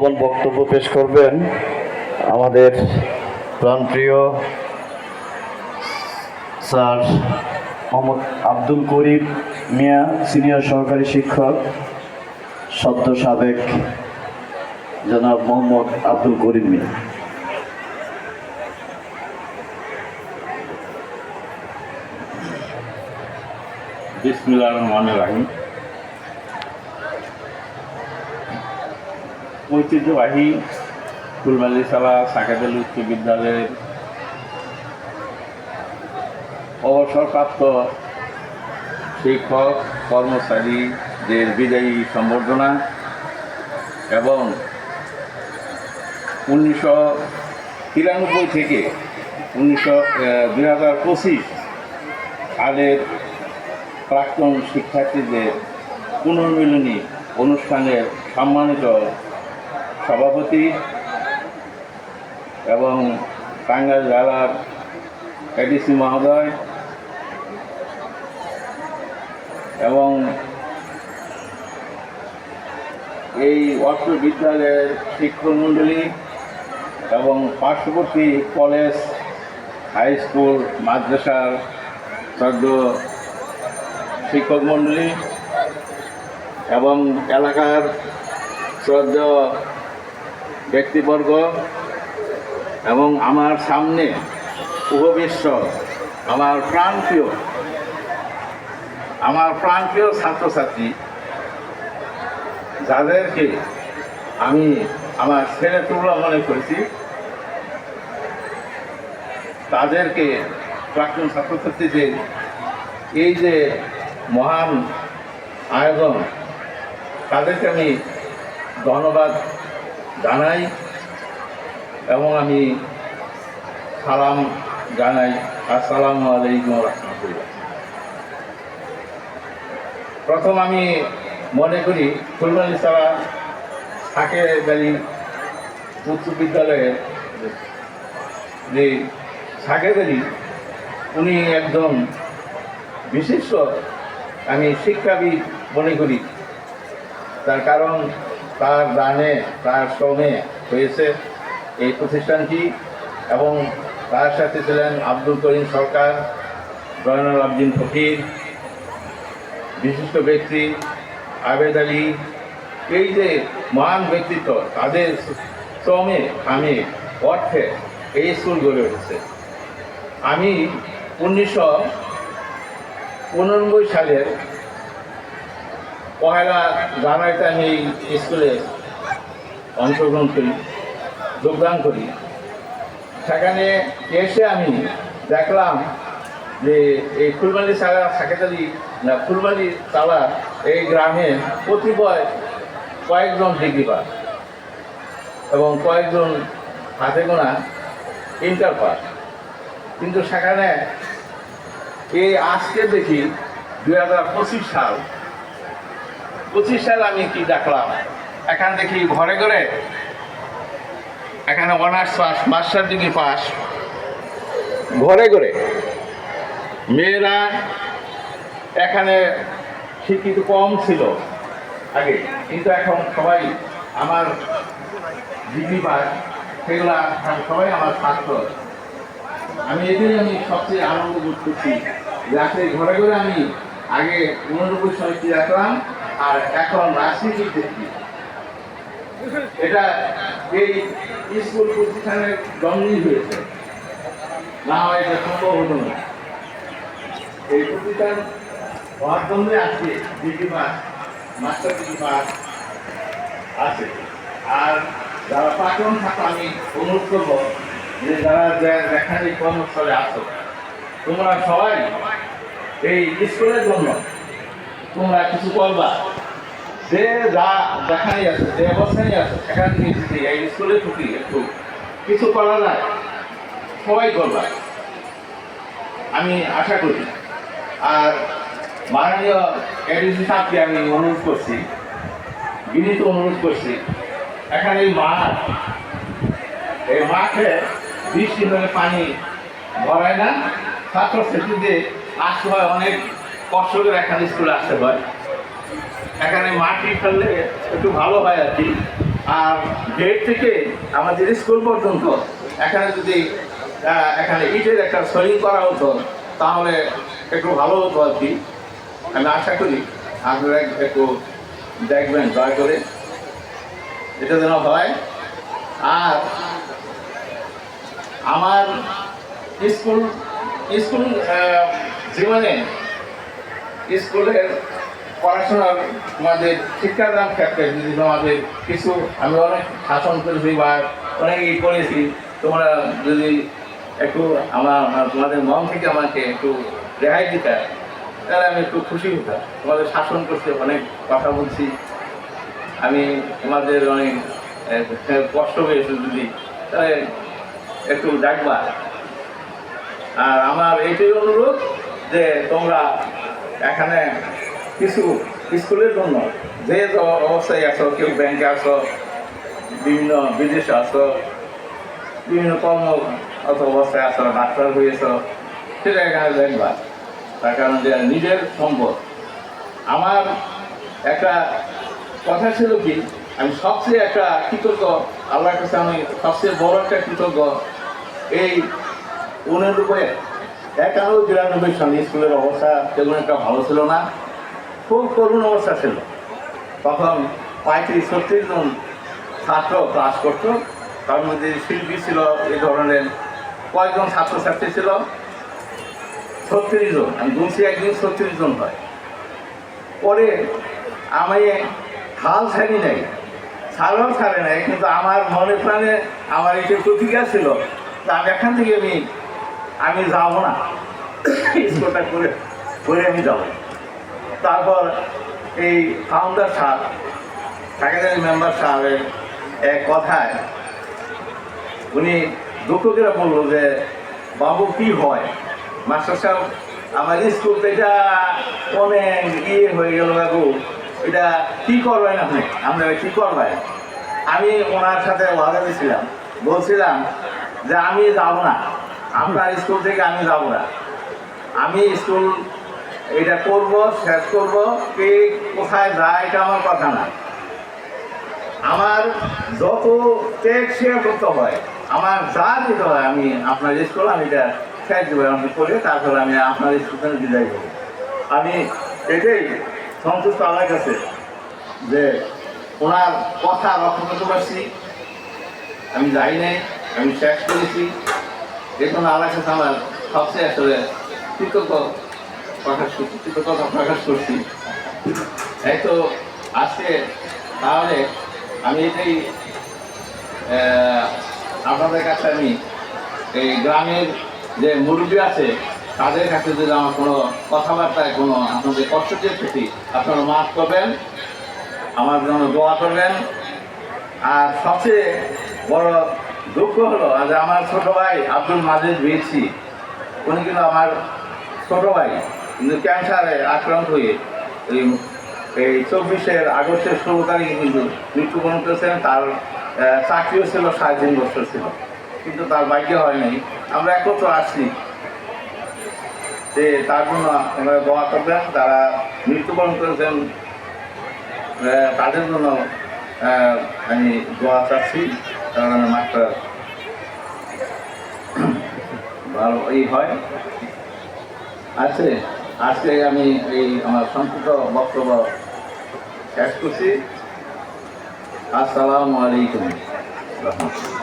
মূল্যবান বক্তব্য পেশ করবেন আমাদের প্রাণপ্রিয় স্যার মোহাম্মদ আব্দুল করিম মিয়া, সিনিয়র সহকারী শিক্ষক, সদ্য সাবেক জনাব মোহাম্মদ আব্দুল করিম মিয়া। বিসমিল্লাহ রহমান রাহিম। ঐতিহ্যবাহী ফুলবালি সালা সাকেদুল উচ্চ বিদ্যালয়ের অবসরপ্রাপ্ত শিক্ষক, কর্মচারীদের বিদায়ী সম্বর্ধনা এবং উনিশশো তিরানব্বই থেকে উনিশশো দুই হাজার পঁচিশ সালের প্রাক্তন শিক্ষার্থীদের পুনর্মিলনী অনুষ্ঠানের সম্মানিত সভাপতি এবং টাঙ্গাইল জেলার এডিসি মহোদয় এবং এই অর্থ বিদ্যালয়ের শিক্ষকমণ্ডলী এবং পার্শ্ববর্তী কলেজ, হাই স্কুল, মাদ্রাসার শ্রদ্ধ শিক্ষকমণ্ডলী এবং এলাকার শ্রদ্ধেয় ব্যক্তিবর্গ এবং আমার সামনে উপবিশ্ব আমার প্রাণপ্রিয় আমার প্রাণপ্রিয় ছাত্রছাত্রী, যাদেরকে আমি আমার ছেলে তুলনা মনে করেছি, তাদেরকে প্রাক্তন ছাত্রছাত্রীদের এই যে মহান আয়োজন, তাদেরকে আমি ধন্যবাদ জানাই এবং আমি সালাম জানাই। আসসালামু আলাইকুম রহমতুল্লাহ। প্রথম আমি মনে করি ফুলবাড়ি সারা থাকে গাড়ি উচ্চ বিদ্যালয়ে যে সাকেদারি উনি একজন বিশিষ্ট আমি শিক্ষাবিদ মনে করি। তার কারণ তার দানে তার শ্রমে হয়েছে এই প্রতিষ্ঠানটি এবং তার সাথে ছিলেন আব্দুল করিম সরকার, জয়নুল আবদিন ফকির, বিশিষ্ট ব্যক্তি, আবেদ আলী। এই যে মহান ব্যক্তিত্ব, তাদের শ্রমে আমি অর্থে এই স্কুল গড়ে উঠেছে। আমি উনিশশো উননব্বই সালের পহেলা জানুয়ারিতে আমি এই স্কুলে অংশগ্রহণ করি, যোগদান করি। সেখানে এসে আমি দেখলাম যে এই ফুলবালি চালা সাকেতালি না ফুলবালি চালা এই গ্রামে কতিপয় কয়েকজন ডিগ্রি পাস এবং কয়েকজন হাতে গোনা ইন্টার পাস। কিন্তু সেখানে এই আজকে দেখি দুই হাজার পঁচিশ সাল পঁচিশ সাল আমি কি দেখলাম? এখানে দেখি ঘরে ঘরে এখানে honours pass, master degree pass. ঘরে ঘরে মেয়েরা এখানে শিক্ষিত কম ছিল আগে, কিন্তু এখন সবাই আমার ডিগ্রি পাস, সেগুলো সবাই আমার ছাত্র। আমি এটাই আমি সবচেয়ে আনন্দ বোধ করছি যে আসলে ঘরে ঘরে আমি আগে উননব্বই সালে কি দেখলাম? আর এখন রাজনীতি দেখি এটা এই স্কুল প্রতিষ্ঠানের জন্মই হয়েছে। না হয় এটা সম্ভব হতো না। এই প্রতিষ্ঠান হওয়ার জন্যই আজকে degree pass master degree pass আছে। আর যারা প্রাক্তন ছাত্র, আমি অনুরোধ করব যে যারা যেখানে কর্মস্থলে আসো তোমরা সবাই এই স্কুলের জন্য তোমরা কিছু করবা। যে যা যেখানেই আছে, যে অবস্থায় আছে সেখান থেকে এই স্কুলে ছুটি একটু। কিছু করা যায় সবাই করবা আমি আশা করি। আর মাননীয় এডিসি সাহেবকে আমি অনুরোধ করছি, বিনীত অনুরোধ করছি, এখানে এই মাঠ, এই মাঠে বৃষ্টি হলে পানি ভরায় না ছাত্র ছাত্রীদের আসতে হয়, অনেক কষ্ট করে এখানে স্কুলে আসতে হয়। এখানে মাটি ফেললে একটু ভালো হয় আর কি। আর গেট থেকে আমাদের স্কুল পর্যন্ত এখানে যদি এখানে ইটের একটা সোলিং করা হতো, তাহলে একটু ভালো হতো আর কি। আমি আশা করি আপনারা একটু দেখবেন, দয়া করে। এটা যেন হয়। আর আমার স্কুল স্কুল জীবনে স্কুলের পড়াশোনার আমাদের শিক্ষাদান ক্ষেত্রে যদি আমাদের কিছু, আমি অনেক শাসন করেছি বা অনেক ই করেছি, তোমরা যদি একটু আমার তোমাদের মন থেকে আমাকে একটু রেহাই দিতে, তাহলে আমি একটু খুশি হতাম। তোমাদের শাসন করতে অনেক কথা বলছি। আমি তোমাদের অনেক কষ্ট হয়েছে যদি, তাহলে একটু ডাকবা আর আমার এইটাই অনুরোধ যে তোমরা এখানে কিছু স্কুলের জন্য। যে অবস্থায় আছো, কেউ ব্যাংকে আছো, বিভিন্ন বিদেশে আছো, বিভিন্ন কর্ম অবস্থায় আছো, ডাক্তার হয়েছ সেটা এখানে দেখবা। তার কারণ যে নিজের সম্পদ। আমার একটা কথা ছিল কি, আমি সবচেয়ে একটা কৃতজ্ঞ, আল্লাহর কাছে আমি সবচেয়ে বড় একটা কৃতজ্ঞ, এই উননব্বই একানব্বই, বিরানব্বই সালে স্কুলের অবস্থা তেমন একটা ভালো ছিল না। খুব করুণ অবস্থা ছিল। তখন পঁয়ত্রিশ, ছত্রিশ জন ছাত্র ক্লাস করতো। তার মধ্যে শিল্পী ছিল এই ধরনের, কয়েকজন ছাত্রছাত্রী ছিল। ছত্রিশ জন, আমি গুনছি একদিন ছত্রিশ জন হয়। পরে আমি হাল ছাড়ি নাই, ছাড়াও ছাড়ে নাই, কিন্তু আমার মনে প্রাণে আমার একটু প্রতিজ্ঞা ছিল আমি এখান থেকে আমি আমি যাব না। স্কুলটা করে করে আমি যাব। তারপর এই ফাউন্ডার সাহেব সেক্রেটারি মেম্বার সাহেবের এক কথায় উনি দুঃখ করে বলল যে, বাবু, কি হয়? মাস্টার সাহেব, আমার স্কুল এটা অনেক ইয়ে হয়ে গেল বাবু। এটা কি করবেন আপনি? আপনারা কি করবেন আমি ওনার সাথে ওয়াদা দিয়েছিলাম। বলছিলাম যে, আমি যাব না। আপনার স্কুল থেকে আমি যাব না। আমি স্কুল এটা করব, শেষ করব, কে কোথায় যায় এটা আমার কথা না। আমার যত ত্যাগ শেয়ার করতে হয়, আমার যা দিতে হয়, আমি আপনার স্কুল আমি এটা শেষ দেবো, আমি করে তারপরে আমি আপনার স্কুল বিদায় করব। আমি এটাই সন্তুষ্ট আমার কাছে যে ওনার কথা রক্ষা করতে পারছি। আমি যাই নাই, আমি শেষ করেছি। জন্য আল্লাহ কাছে আমার সবচেয়ে আসলে কৃতজ্ঞ প্রকাশ করছি কৃতজ্ঞতা প্রকাশ করছি। এই তো আজকে তাহলে আমি এটাই আপনাদের কাছে আমি এই গ্রামের যে মুরব্বী আছে, তাদের কাছে যদি আমার কোনো কথাবার্তায় কোনো আপনাদের কষ্ট দিয়ে আপনারা মাফ করবেন, আমার জন্য দোয়া করবেন। আর সবচেয়ে বড় দুঃখ হলো যে আমার ছোট ভাই আব্দুল মাজেদ বিয়েছি উনি কিন্তু আমার ছোট ভাই। কিন্তু ক্যান্সারে আক্রান্ত হয়ে এই চব্বিশের আগস্টের ষোলো তারিখে কিন্তু মৃত্যুবরণ করেছেন তার চাকরিও ছিল, সাড়ে তিন বছর ছিল। কিন্তু তার ভাগ্য হয় নাই। আমরা একত্র আসছি যে তার জন্য আমরা দোয়া করবেন। তারা মৃত্যুবরণ করেছেন তাদের জন্য আমি দোয়া চাচ্ছি। কারণ মাস্টার ভালো এই হয়। আছে? আজকে আমি এই আমার সংক্ষিপ্ত বক্তব্য শেষ করছি। আসসালামু আলাইকুম। রহমতুল্লাহ